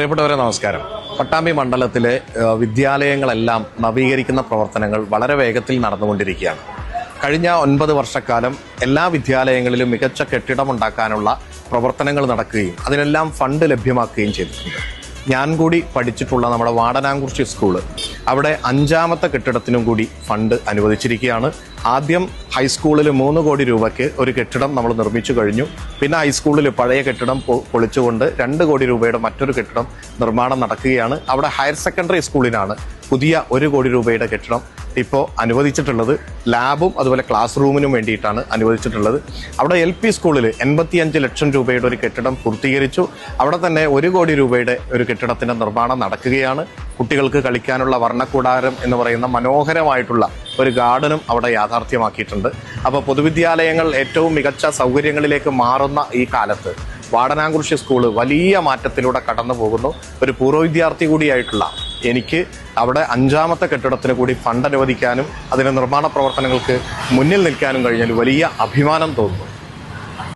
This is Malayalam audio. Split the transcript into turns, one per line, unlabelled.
പ്രിയപ്പെട്ടവരെ നമസ്കാരം. പട്ടാമ്പി മണ്ഡലത്തിലെ വിദ്യാലയങ്ങളെല്ലാം നവീകരിക്കുന്ന പ്രവർത്തനങ്ങൾ വളരെ വേഗത്തിൽ നടന്നുകൊണ്ടിരിക്കുകയാണ്. കഴിഞ്ഞ ഒൻപത് വർഷക്കാലം എല്ലാ വിദ്യാലയങ്ങളിലും മികച്ച കെട്ടിടമുണ്ടാക്കാനുള്ള പ്രവർത്തനങ്ങൾ നടക്കുകയും അതിനെല്ലാം ഫണ്ട് ലഭ്യമാക്കുകയും ചെയ്തിട്ടുണ്ട്. ഞാൻ കൂടി പഠിച്ചിട്ടുള്ള നമ്മുടെ വാടനാംകുറിച്ചി സ്കൂൾ. അവിടെ അഞ്ചാമത്തെ കെട്ടിടത്തിനും കൂടി ഫണ്ട് അനുവദിച്ചിരിക്കുകയാണ്. ആദ്യം ഹൈസ്കൂളിൽ മൂന്ന് കോടി രൂപയ്ക്ക് ഒരു കെട്ടിടം നമ്മൾ നിർമ്മിച്ചു കഴിഞ്ഞു. പിന്നെ ഹൈസ്കൂളിൽ പഴയ കെട്ടിടം പൊളിച്ചുകൊണ്ട് രണ്ട് കോടി രൂപയുടെ മറ്റൊരു കെട്ടിടം നിർമ്മാണം നടക്കുകയാണ്. അവിടെ ഹയർ സെക്കൻഡറി സ്കൂളിനാണ് പുതിയ ഒരു കോടി രൂപയുടെ കെട്ടിടം ഇപ്പോൾ അനുവദിച്ചിട്ടുള്ളത് ലാബും അതുപോലെ ക്ലാസ് റൂമിനും വേണ്ടിയിട്ടാണ് അനുവദിച്ചിട്ടുള്ളത്. അവിടെ എൽ പി സ്കൂളിൽ എൺപത്തിയഞ്ച് ലക്ഷം രൂപയുടെ ഒരു കെട്ടിടം പൂർത്തീകരിച്ചു. അവിടെ തന്നെ ഒരു കോടി രൂപയുടെ ഒരു കെട്ടിടത്തിന്റെ നിർമ്മാണം നടക്കുകയാണ്. കുട്ടികൾക്ക് കളിക്കാനുള്ള വർണക്കൂടാരം എന്ന് പറയുന്ന മനോഹരമായിട്ടുള്ള ഒരു ഗാർഡനും അവിടെ യാഥാർത്ഥ്യമാക്കിയിട്ടുണ്ട്. അപ്പോൾ പൊതുവിദ്യാലയങ്ങൾ ഏറ്റവും മികച്ച സൗകര്യങ്ങളിലേക്ക് മാറുന്ന ഈ കാലത്ത് വാടനാംകുറിശി സ്കൂൾ വലിയ മാറ്റത്തിലൂടെ കടന്നു പോകുന്നു ഒരു പൂർവ വിദ്യാർത്ഥി കൂടിയായിട്ടുള്ള എനിക്ക് അവിടെ അഞ്ചാമത്തെ കെട്ടിടത്തിന് കൂടി ഫണ്ട് അനുവദിക്കാനും അതിന് നിർമ്മാണ പ്രവർത്തനങ്ങൾക്ക് മുന്നിൽ നിൽക്കാനും കഴിഞ്ഞാൽ വലിയ അഭിമാനം തോന്നുന്നു.